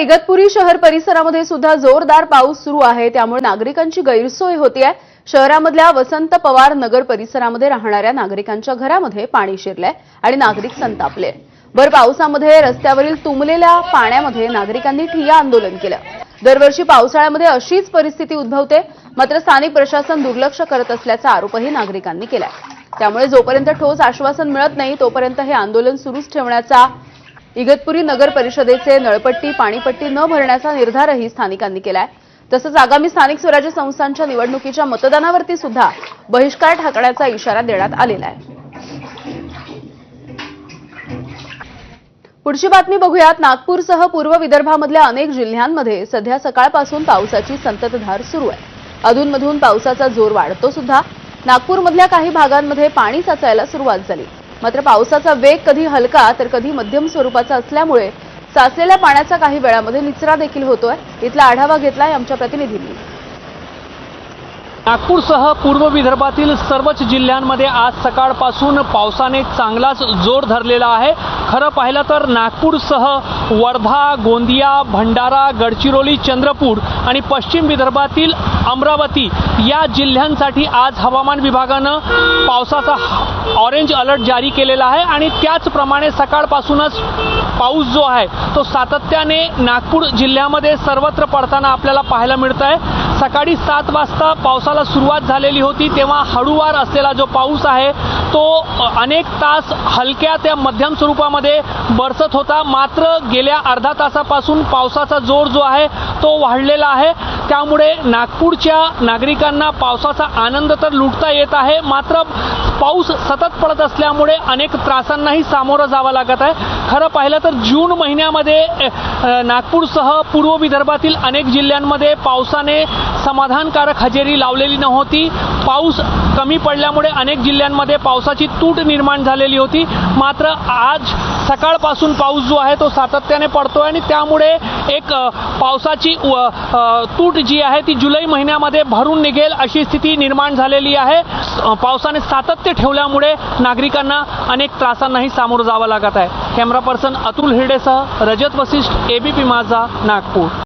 इगतपुरी शहर परिसरामध्ये सुद्धा जोरदार पाऊस सुरू आहे. त्यामुळे नागरिकांची गैरसोय होती आहे शहरामधल्या वसंत पवार नगर परिसरामध्ये राहणाऱ्या नागरिकांच्या घरामध्ये पाणी शिरलंय आणि नागरिक संतापले. भर पावसामध्ये रस्त्यावरील तुंबलेल्या पाण्यामध्ये नागरिकांनी ठिय्या आंदोलन केलं. दरवर्षी पावसाळ्यामध्ये अशीच परिस्थिती उद्भवते. मात्र स्थानिक प्रशासन दुर्लक्ष करत असल्याचा आरोपही नागरिकांनी केलाय. त्यामुळे जोपर्यंत ठोस आश्वासन मिळत नाही तोपर्यंत हे आंदोलन सुरूच ठेवण्याचा इगतपुरी नगर परिषदेचे नळपट्टी पाणीपट्टी न भरण्याचा निर्धारही स्थानिकांनी केलाय. तसंच आगामी स्थानिक स्वराज्य संस्थांच्या निवडणुकीच्या मतदानावरती सुद्धा बहिष्कार ठाकण्याचा इशारा देण्यात आलेला आहे. पुढची बातमी बघूयात. नागपूरसह पूर्व विदर्भामधल्या अनेक जिल्ह्यांमध्ये सध्या सकाळपासून पावसाची संततधार सुरू आहे. अधूनमधून पावसाचा जोर वाढतो सुद्धा. नागपूरमधल्या काही भागांमध्ये पाणी साचायला सुरुवात झाली. मात्र पावसाचा वेग कधी हलका तर कधी मध्यम स्वरूपाचा असल्यामुळे साचलेल्या पाण्याचा काही वेळामध्ये निचरा देखील होतोय. इथला आढावा घेतलाय आमच्या प्रतिनिधींनी. नागपूरसह पूर्व विदर्भातील सर्वच जिल्ह्यांमध्ये आज सकाळपासून पावसाने चांगलाच जोर धरलेला आहे. खरं पाहिलं तर नागपूरसह वर्धा गोंदिया भंडारा गडचिरोली चंद्रपूर आणि पश्चिम विदर्भातील अमरावती या जिल्ह्यांसाठी आज हवामान विभागानं पावसाचा ऑरेंज अलर्ट जारी केलेला आहे आणि त्याचप्रमाणे सकाळपासूनच पाऊस जो आहे तो सातत्याने नागपूर जिल्ह्यामध्ये सर्वत्र पडताना आपल्याला पाहायला मिळत आहे सकाळी सात वाजता पावसाला सुरुवात झालेली होती तेव्हा हळूवार असलेला जो पाऊस आहे तो अनेक तास हलक्या त्या मध्यम स्वरूपामध्ये बरसत होता. मात्र गेल्या अर्धा तासापासून पावसाचा जोर जो आहे तो वाढलेला आहे. त्यामुळे नागपूरच्या नागरिकांना पावसाचा आनंद तर लुटता येत आहे मात्र पाऊस सतत पडत असल्यामुळे अनेक त्रासांनाही सामोरं जावं लागत आहे. खरं पाहिलं तर जून महिन्यामध्ये नागपूरसह पूर्व विदर्भातील अनेक जिल्ह्यांमध्ये पावसाने समाधानकारक हजेरी लावलेली नव्हती. पाऊस कमी पडल्यामुळे अनेक जिल्ह्यांमध्ये पावसाची तूट निर्माण झालेली होती. मात्र आज सकाळपासून पाऊस जो आहे तो सातत्याने पडतोय आणि त्यामुळे एक पावसाची व, तूट जी आहे ती जुलै महिन्यामध्ये भरून निघेल अशी स्थिती निर्माण झालेली आहे. पावसाने सातत्य ठेवल्यामुळे नागरिकांना अनेक त्रासांनाही सामोरं जावं लागत आहे. कॅमेरा पर्सन अतुल हिरडेसह रजत वसिष्ठ एबीपी माझा नागपूर.